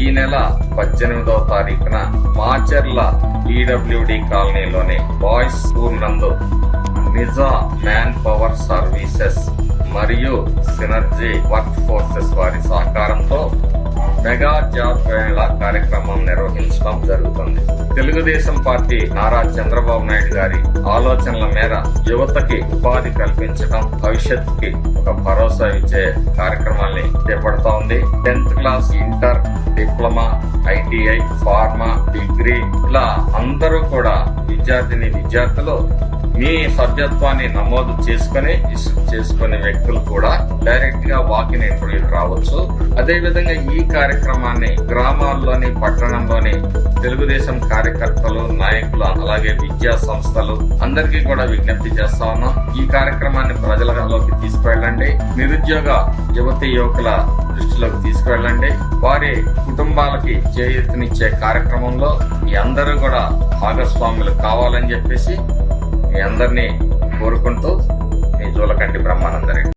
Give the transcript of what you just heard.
ఈ నెల పద్దెనిమిదవ తారీఖున మాచర్ల ఈడబ్ల్యూడి కాలనీలోని బాయ్స్ స్కూల్ నందు నిజా మ్యాన్ పవర్ సర్వీసెస్ మరియు సినర్జీ వర్క్ ఫోర్సెస్ వారి సహకారంతో మెగా జాబ్ మేళా కార్యక్రమం నిర్వహించడం జరుగుతుంది. తెలుగుదేశం పార్టీ నారా చంద్రబాబు నాయుడు గారి ఆలోచనల మేర యువతకి ఉపాధి కల్పించడం భవిష్యత్తుకి ఒక భరోసా ఇచ్చే కార్యక్రమాన్ని చేపడతా ఉంది tenth class inter diploma ITI pharma degree ఇలా అందరూ కూడా విద్యార్థిని విద్యార్థులు మీ సభ్యత్వాన్ని నమోదు చేసుకుని ఇష్యూ చేసుకునే వ్యక్తులు కూడా డైరెక్ట్గా వాకిన్ ఇంటర్వ్యూ రావచ్చు. అదే విధంగా ఈ కార్యక్రమాన్ని గ్రామాల్లోని పట్టణంలోని తెలుగుదేశం కార్యకర్తలు నాయకులు అలాగే విద్యా సంస్థలు అందరికీ కూడా విజ్ఞప్తి చేస్తా ఉన్నాం. ఈ కార్యక్రమాన్ని ప్రజలలోకి తీసుకువెళ్ళండి. నిరుద్యోగ యువతి యువకుల దృష్టిలోకి తీసుకువెళ్ళండి. వారి కుటుంబాలకి చేయూతనిచ్చే కార్యక్రమంలో మీ అందరూ కూడా భాగస్వాములు కావాలని చెప్పేసి అందరినీ కోరుకుంటూ